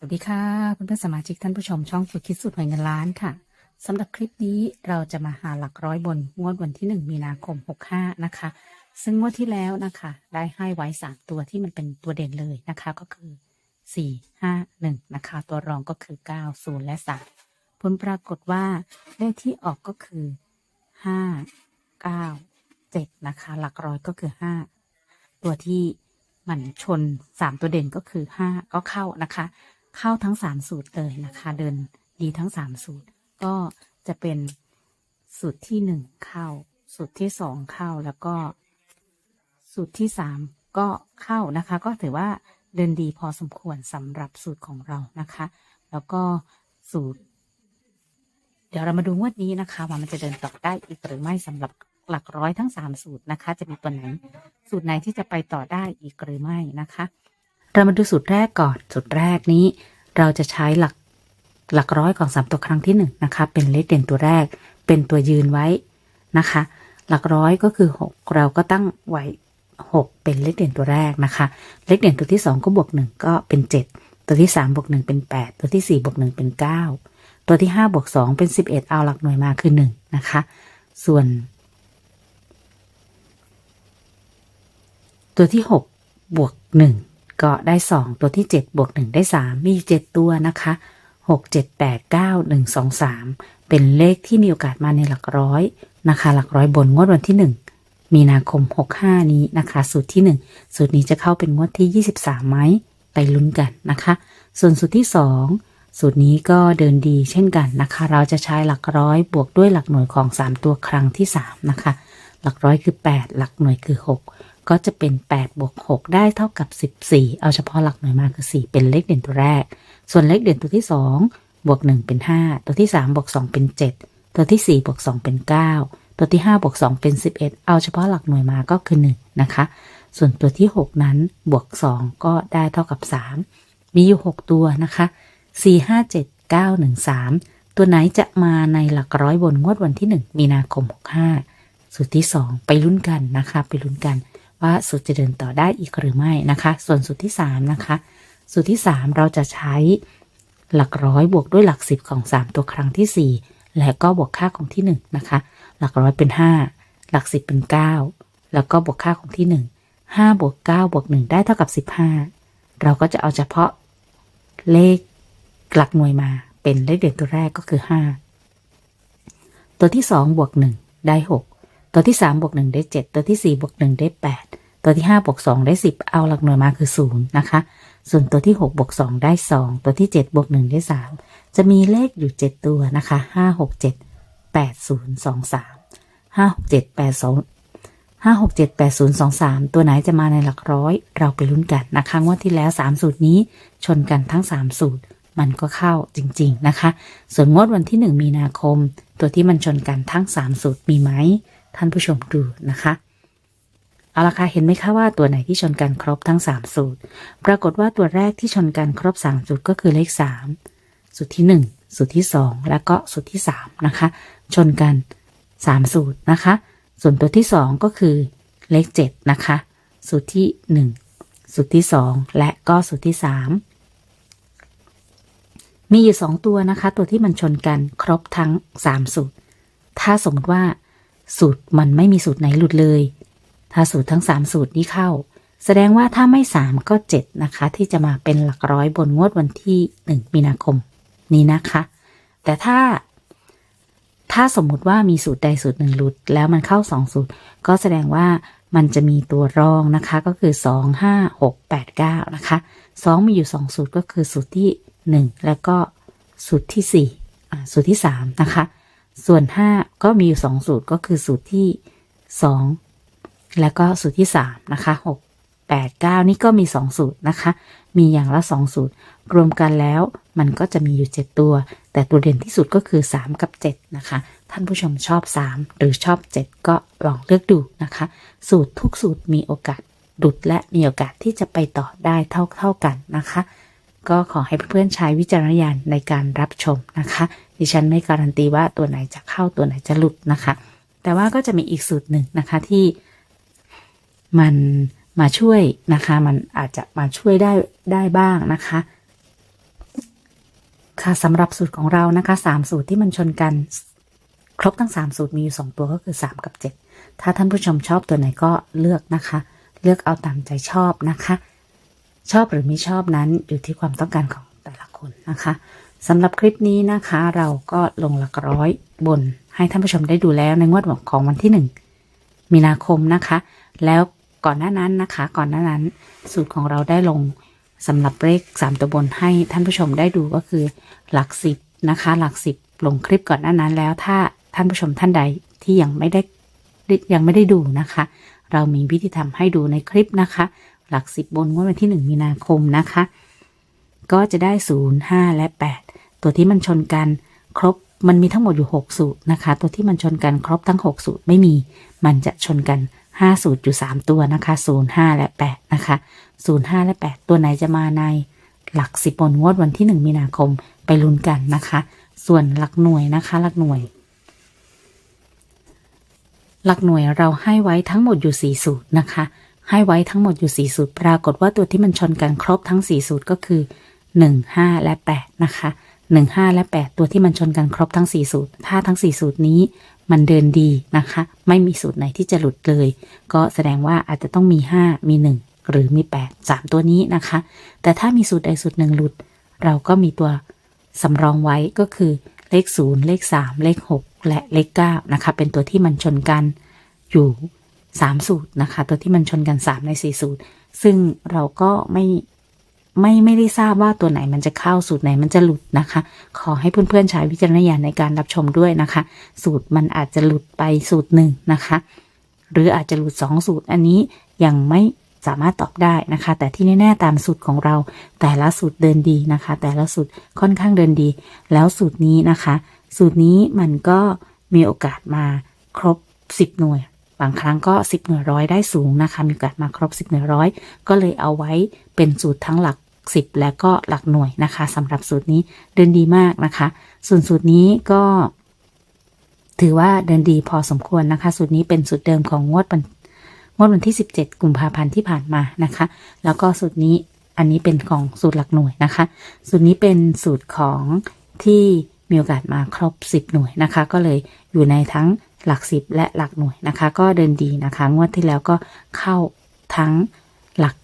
สวัสดีค่ะเพื่อนสมาชิกท่านผู้ชมช่องฝึกคิดสูตรหวยเงินล้านค่ะสำหรับคลิปนี้เราจะมาหาหลักร้อยบนงวดวันที่ 1 มีนาคม 65 นะคะ ซึ่งงวดที่แล้วนะคะ ได้ให้ไว้ 3 ตัวที่มันเป็นตัวเด่นเลยนะคะ ก็คือ 4 5 1 นะคะ ตัวรองก็คือ 9 0 และ 3 ผลปรากฏว่าเลขที่ออกก็คือ 5 9 7 นะคะ หลักร้อยก็คือ 5 ตัวที่มันชน 3 ตัวเด่นก็คือ 5 ก็เข้านะคะ เข้าทั้ง3สูตรเลยนะคะ เดินดีทั้ง3สูตร ก็จะเป็นสูตรที่1เข้า สูตรที่2เข้าแล้วก็ สูตรที่3ก็เข้านะคะ ก็ถือว่าเดินดีพอสมควรสำหรับสูตรของเรานะคะ แล้วก็สูตร เดี๋ยวเรามาดูงวดนี้นะคะ ว่ามันจะเดินต่อได้อีกหรือไม่สำหรับหลักร้อยทั้ง3สูตรนะคะ จะมีตัวไหน สูตรไหนที่จะไปต่อได้อีกหรือไม่นะคะ เรามาดูสูตรแรกก่อน สูตรแรกนี้ เราจะใช้หลักหลักร้อยของสามตัวครั้งที่หนึ่งนะคะ เป็นเลขเด่นตัวแรก เป็นตัวยืนไว้นะคะ หลักร้อยก็คือหกเราก็ตั้งไว้หกเป็นเลขเด่นตัวแรกนะคะ เลขเด่นตัวที่สองก็บวกหนึ่งก็เป็นเจ็ดตัวที่สามบวกหนึ่งเป็นแปดตัวที่สี่บวกหนึ่งเป็นเก้าตัวที่ห้าบวกสองเป็นสิบเอ็ดเอาหลักหน่วยมาคือหนึ่งนะคะ ส่วน ตัวที่หกบวกหนึ่ง ก็ได้สองตัวที่เจ็ดบวกหนึ่งได้สามมีอยู่เจ็ดตัวนะคะหกเจ็ดแปดเก้าหนึ่งสองสามเป็นเลขที่มีโอกาสมาในหลักร้อยนะคะ หลักร้อยบนงวดวันที่หนึ่งมีนาคมหกห้านี้นะคะ สูตรที่หนึ่งสูตรนี้จะเข้าเป็นงวดที่ยี่สิบสามไหมไปลุ้นกันนะคะ ส่วนสูตรที่สองสูตรนี้ก็เดินดีเช่นกันนะคะ เราจะใช้หลักร้อยบวกด้วยหลักหน่วยของสามตัวครั้งที่สามนะคะ หลักร้อยคือแปดหลักหน่วยคือห ก็จะเป็น 8 บวก 6 ได้เท่ากับ 14 เอาเฉพาะหลักหน่วยมาคือ 4 เป็นเลขเด่นตัวแรก ส่วนเลขเด่นตัวที่ 2 บวก 1 เป็น 5 ตัวที่ 3 บวก 2 เป็น 7 ตัวที่ 4 บวก 2 เป็น 9 ตัวที่ 5 บวก 2 เป็น 11 เอาเฉพาะหลักหน่วยมาก็คือ 1 นะคะ ส่วนตัวที่ 6 นั้นบวก 2 ก็ได้เท่ากับ 3 มีอยู่ 6 ตัวนะคะ 4 5 7 9 1 3 ตัวไหนจะมาในหลักร้อยบนงวดวันที่ 1 มีนาคม 65 สูตรที่ 2 ไปลุ้นกันนะคะ ไปลุ้นกัน ว่าสูตรจะเดินต่อได้อีกหรือไม่นะคะ ส่วนสูตรที่ 3 นะคะ สูตรที่ 3 เราจะใช้หลักร้อยบวกด้วยหลัก 10 ของ 3 ตัวครั้งที่ 4 และก็บวกค่าของที่ 1 นะคะ หลักร้อยเป็น 5 หลัก 10 เป็น 9 แล้วก็บวกค่าของที่ 1 5บวก9บวก1ได้เท่ากับ 15 เราก็จะเอาเฉพาะเลขหลักหน่วยมาเป็นเลขเด่นตัวแรกก็คือ 5 ตัวที่ 2 บวก 1 ได้ 6 ตัวที่3บวก1ได้7ตัวที่4บวก1ได้8ตัวที่5บวก2ได้10เอาหลักหน่วยมาคือ0นะคะ ส่วนตัวที่6บวก2ได้2ตัวที่7บวก1ได้3จะมีเลขอยู่7ตัวนะคะ5 6 7 8 0 2 3 5 6 7 8 2 5 6 7 8 0 2 3ตัวไหนจะมาในหลักร้อย เราไปลุ้นกันนะคะงวดที่แล้ว3สูตรนี้ชนกันทั้ง3สูตรมันก็เข้าจริง ๆ นะคะ ส่วนงวดวันที่ 1 มีนาคม ตัวที่มันชนกันทั้ง 3 สูตรมีไหม ท่านผู้ชมดูนะคะเอาละค่ะเห็นไหมคะว่าตัวไหนที่ชนกันครบทั้ง 3 สูตร ปรากฏว่าตัวแรกที่ชนกันครบ 3 สูตรก็คือเลข 3 สูตรที่ 1 สูตรที่ 2 และก็สูตรที่ 3 นะคะ ชนกัน 3 สูตรนะคะ ส่วนตัวที่ 2 ก็คือเลข 7 นะคะ สูตรที่ 1 สูตรที่ 2 และก็สูตรที่ 3 มีอยู่ 2 ตัวนะคะ ตัวที่มันชนกันครบทั้ง 3 สูตร ถ้าสมมติว่า สูตรมันไม่มีสูตรไหนหลุดเลย ถ้าสูตรทั้ง 3 สูตรนี้เข้า แสดงว่าถ้าไม่ 3 ก็ 7 นะคะ ที่จะมาเป็นหลักร้อยบนงวดวันที่ 1 มีนาคมนี้นะคะ แต่ถ้า ถ้าสมมุติว่ามีสูตรใดสูตรหนึ่งหลุด แล้วมันเข้า 2 สูตร ก็แสดงว่ามันจะมีตัวรองนะคะก็คือ 2 5 6 8 9 นะคะ 2 มีอยู่ 2 สูตรก็คือสูตรที่ 1 แล้วก็สูตรที่4อ่าสูตรที่ 3 นะคะ ส่วน 5 ก็มีอยู่ 2 สูตรก็คือสูตรที่ 2 แล้วก็สูตรที่ 3 นะคะ 6 8 9 นี่ก็มี 2 สูตรนะคะ มีอย่างละ 2 สูตร รวมกันแล้วมันก็จะมีอยู่ 7 ตัว แต่ตัวเด่นที่สุดก็คือ 3 กับ 7 นะคะ ท่านผู้ชมชอบ 3 หรือชอบ 7 ก็ลองเลือกดูนะคะ สูตรทุกสูตรมีโอกาสดุดและมีโอกาสที่จะไปต่อได้เท่าเท่ากันนะคะ ก็ขอให้เพื่อนๆใช้วิจารณญาณในการรับชมนะคะ ดิฉันไม่การันตีว่าตัวไหนจะเข้าตัวไหนจะหลุดนะคะ แต่ว่าก็จะมีอีกสูตรหนึ่งนะคะที่มันมาช่วยนะคะ มันอาจจะมาช่วยได้ได้บ้างนะคะ ค่ะสำหรับสูตรของเรานะคะสามสูตรที่มันชนกัน ครบทั้ง3สูตรมีอยู่2ตัวก็คือ3กับ7ถ้าท่านผู้ชมชอบตัวไหนก็เลือกนะคะ เลือกเอาตามใจชอบนะคะ ชอบหรือไม่ชอบนั้นอยู่ที่ความต้องการของแต่ละคนนะคะสำหรับคลิปนี้นะคะ เราก็ลงหลักร้อยบนให้ท่านผู้ชมได้ดูแล้วในงวดของวันที่ 1 มีนาคมนะคะ แล้วก่อนหน้านั้นนะคะ ก่อนหน้านั้น สูตรของเราได้ลงสำหรับเลข3ตัวบนให้ท่านผู้ชมได้ดูก็คือหลักสิบนะคะ หลักสิบลงคลิปก่อนหน้านั้นแล้วถ้าท่านผู้ชมท่านใดที่ยังไม่ได้ยังไม่ได้ดูนะคะ เรามีวิธีทำให้ดูในคลิปนะคะ หลักสิบบนงวดวันที่1มีนาคมนะคะ ก็จะได้0 5และ8ตัวที่มันชนกันครบมันมีทั้งหมดอยู่6สูตรนะคะ ตัวที่มันชนกันครบทั้ง6สูตรไม่มี มันจะชนกัน5สูตรอยู่ 3 ตัวนะคะ 0 5 และ 8 นะคะ 0 5 และ 8 ตัวไหนจะมาในหลัก10บนงวดวันที่ 1 มีนาคมไปลุ้นกันนะคะ ส่วนหลักหน่วยนะคะ หลักหน่วย หลักหน่วยเราให้ไว้ทั้งหมดอยู่ 4 สูตรนะคะ ให้ไว้ทั้งหมดอยู่ 4 สูตร ปรากฏว่าตัวที่มันชนกันครบทั้ง 4 สูตรก็คือ 1 5 และ 8 นะคะ 1 5 และ 8 ตัวที่มันชนกันครบทั้ง 4 สูตร ถ้าทั้ง 4 สูตรนี้มันเดินดีนะคะ ไม่มีสูตรไหนที่จะหลุดเลย ก็แสดงว่าอาจจะต้องมี 5 มี 1 หรือมี 8 3 ตัวนี้นะคะ แต่ถ้ามีสูตรใดสูตรหนึ่งหลุด เราก็มีตัวสำรองไว้ก็คือเลข 0 เลข 3 เลข 6 และเลข 9 นะคะ เป็นตัวที่มันชนกันอยู่ 3 สูตรนะคะ ตัวที่มันชนกัน 3 ใน 4 สูตร ซึ่งเราก็ไม่ไม่ไม่ได้ทราบว่าตัวไหนมันจะเข้าสูตรไหนมันจะหลุดนะคะ ขอให้เพื่อนๆใช้วิจารณญาณในการรับชมด้วยนะคะ สูตรมันอาจจะหลุดไปสูตรหนึ่งนะคะ หรืออาจจะหลุด 2 สูตรอันนี้ยังไม่สามารถตอบได้นะคะ แต่ที่แน่ๆตามสูตรของเรา แต่ละสูตรเดินดีนะคะ แต่ละสูตรค่อนข้างเดินดี แล้วสูตรนี้นะคะ สูตรนี้มันก็มีโอกาสมาครบ 10 หน่วย บางครั้งก็ 10 หน่วยร้อยได้สูงนะคะ มีโอกาสมาครบ 10 หน่วยร้อย ก็เลยเอาไว้เป็นสูตรทั้งหลัก 10 และก็หลักหน่วยนะคะสำหรับสูตรนี้เดินดีมากนะคะ ส่วนสูตรนี้ก็ ถือว่าเดินดีพอสมควรนะคะ สูตรนี้เป็นสูตรเดิมของงวดวันงวดวันที่ 17 กุมภาพันธ์ที่ผ่านมานะคะ แล้วก็สูตรนี้อันนี้เป็นของสูตรหลักหน่วยนะคะ สูตรนี้เป็นสูตรของที่มีโอกาสมาครบ 10 หน่วยนะคะ ก็เลยอยู่ในทั้ง หลัก10และหลักหน่วยนะคะ ก็เดินดีนะคะ งวดที่แล้วก็เข้าทั้งหลัก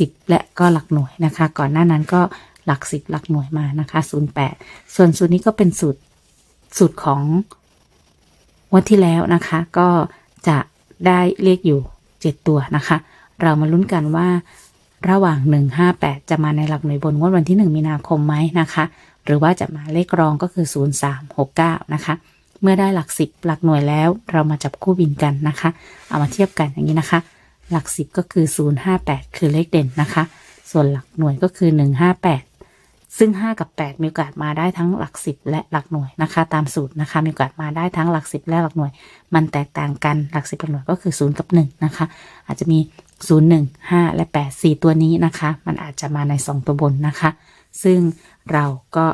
10และก็หลักหน่วยนะคะ ก่อนหน้านั้นก็หลัก10หลักหน่วยมานะคะ08ส่วนสูตรนี้ก็เป็นสูตรสูตรของงวันที่แล้วนะคะ ก็จะได้เลขอยู่7ตัวนะคะ เรามาลุ้นกันว่าระหว่าง 158 จะมาในหลักหน่วยบนงวดวันที่ 1 มีนาคมไหมนะคะ หรือว่าจะมาเลขรองก็คือ 0369 นะคะ เมื่อได้หลัก10หลักหน่วยแล้ว เรามาจับคู่บินกันนะคะ เอามาเทียบกันอย่างนี้นะคะ หลัก10ก็คือ058คือเลขเด่นนะคะ ส่วนหลักหน่วยก็คือ158ซึ่ง 5 กับ 8 มีโอกาสมาได้ทั้งหลัก 10 และหลักหน่วยนะคะ ตามสูตรนะคะ มีโอกาสมาได้ทั้งหลัก 10 และหลักหน่วย มันแตกต่างกันหลัก 10กับหน่วยก็คือ 0 กับ 1 นะคะ อาจจะมี 0 1 5 และ 8 4 ตัวนี้นะคะ มันอาจจะมาใน 2 ตัวบนนะคะ ซึ่งเราก็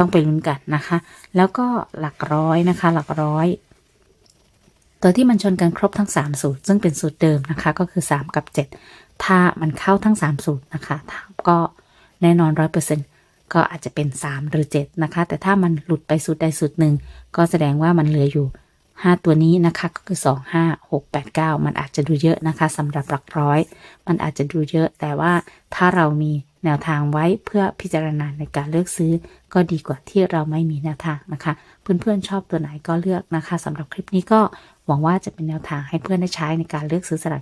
ต้องไปลุ้นกันนะคะ แล้วก็หลักร้อยนะคะ หลักร้อย ตัวที่มันชนกันครบทั้ง 3 สูตร ซึ่งเป็นสูตรเดิมนะคะ ก็คือ 3 กับ 7 ถ้ามันเข้าทั้ง 3 สูตรนะคะก็แน่นอนร้อยเปอร์เซ็นต์ก็อาจจะเป็น 3 หรือ 7 นะคะ แต่ถ้ามันหลุดไปสูตรใดสูตรหนึ่ง ก็แสดงว่ามันเหลืออยู่ 5 ตัวนี้นะคะ ก็คือ 2 5 6 8 9 มันอาจจะดูเยอะนะคะสำหรับหลักร้อย มันอาจจะดูเยอะ แต่ว่าถ้าเรามี แนวทางไว้เพื่อพิจารณาในการเลือกซื้อ ก็ดีกว่าที่เราไม่มีแนวทางนะคะ เพื่อนๆชอบตัวไหนก็เลือกนะคะสำหรับคลิปนี้ก็หวังว่าจะเป็นแนวทางให้เพื่อนได้ใช้ในการเลือกซื้อสลาก